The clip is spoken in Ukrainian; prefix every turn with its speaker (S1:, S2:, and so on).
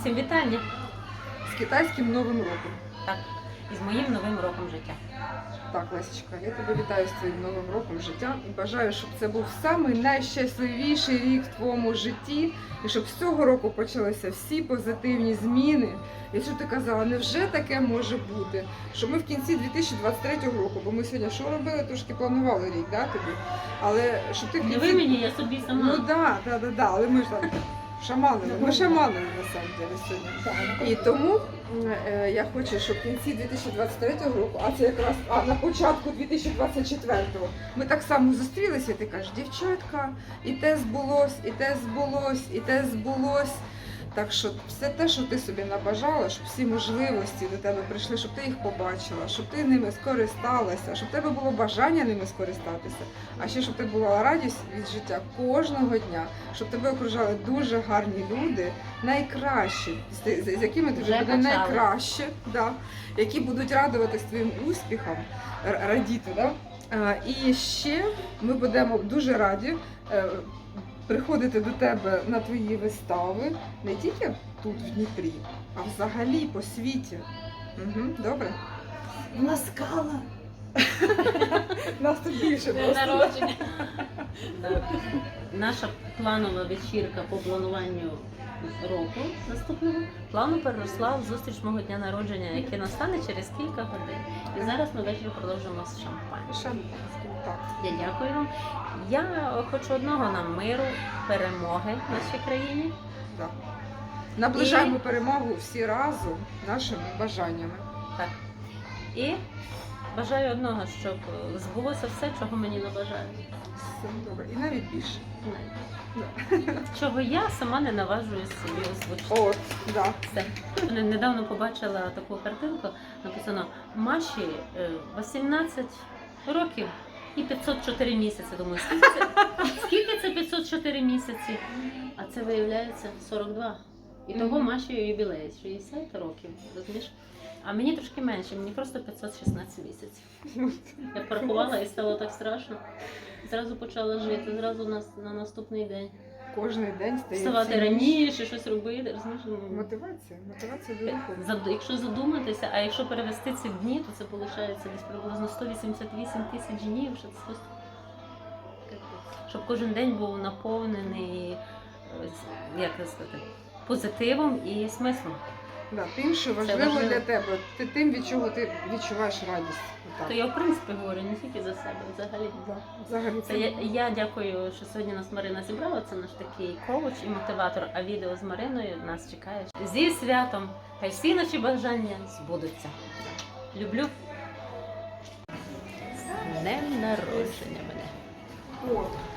S1: Всім вітання!
S2: з китайським новим роком.
S1: Так, із моїм новим роком життя.
S2: Так, Лесічка, я тебе вітаю з твоїм новим роком життя і бажаю, щоб це був самий найщасливіший рік в твоєму житті, і щоб з цього року почалися всі позитивні зміни. І що ти казала, невже таке може бути? Що ми в кінці 2023 року, бо ми сьогодні що робили, трошки планували рік, да, тобі? Але щоб ти в
S1: Не ви мені, я собі сама.
S2: Ну да, да, да, да, але ми ж там шаманили, ми шаманили на самом деле сьогодні. І тому е, я хочу, щоб в кінці 2023 року, а це якраз а, на початку 2024-го, ми так само зустрілися, і ти кажеш, дівчатка, і те збулось, і те збулось, і те збулось. Так що все те, що ти собі набажала, щоб всі можливості до тебе прийшли, щоб ти їх побачила, щоб ти ними скористалася, щоб в тебе було бажання ними скористатися, а ще щоб ти була радість від життя кожного дня, щоб тебе окружали дуже гарні люди, найкращі, з, якими ти вже
S1: Вже
S2: буде найкраще, да, які будуть радуватись твоїм успіхам, радіти. Да? І ще ми будемо дуже раді. Приходити до тебе на твої вистави не тільки тут, в Дніпрі, а взагалі по світі. Угу, добре?
S3: Ласкала.
S2: Нас тут більше
S1: День
S2: просто.
S1: народження. Так. Наша планова вечірка по плануванню року наступного плану переросла в зустріч мого дня народження, яке настане через кілька годин. І зараз ми ввечері продовжимо з шампанським.
S2: Шампанське, так.
S1: Я дякую вам. Я хочу одного нам миру, перемоги в нашій країні.
S2: так. Наближаємо перемогу всі разом нашими бажаннями.
S1: Так. І бажаю одного, щоб е, збулося все, чого мені не бажають.
S2: Все добре. І навіть більше.
S1: Чого я сама не наважуюсь собі озвучити.
S2: От, да.
S1: Все. Недавно побачила таку картинку, написано Маші е, 18 років і 504 місяці. Думаю, скільки це, скільки це 504 місяці? А це виявляється 42. І того
S2: Мгм.
S1: Маші ювілей 60 років. Розумієш? А мені трошки менше, мені просто 516 місяців. Я порахувала і стало так страшно. Зразу почала жити, зразу на, на наступний день.
S2: Кожний день стає
S1: Вставати раніше, щось робити. Розумієш? ну,
S2: Мотивація, мотивація до руху.
S1: Якщо задуматися, а якщо перевести це в дні, то це виходить десь приблизно 188 тисяч днів. Що це просто... Щоб кожен день був наповнений е, як сказати, позитивом і смислом.
S2: Да, тим, що важливо,
S1: важливо.
S2: для тебе, ти тим, від чого ти відчуваєш радість. Отак.
S1: То я в принципі говорю не тільки за себе, взагалі.
S2: Да. Взагалі
S1: Це я, я дякую, що сьогодні нас Марина зібрала. Це наш такий коуч і мотиватор. А відео з Мариною нас чекає зі святом. Хай всі наші бажання збудуться. Люблю. З днем народження мене.
S2: От.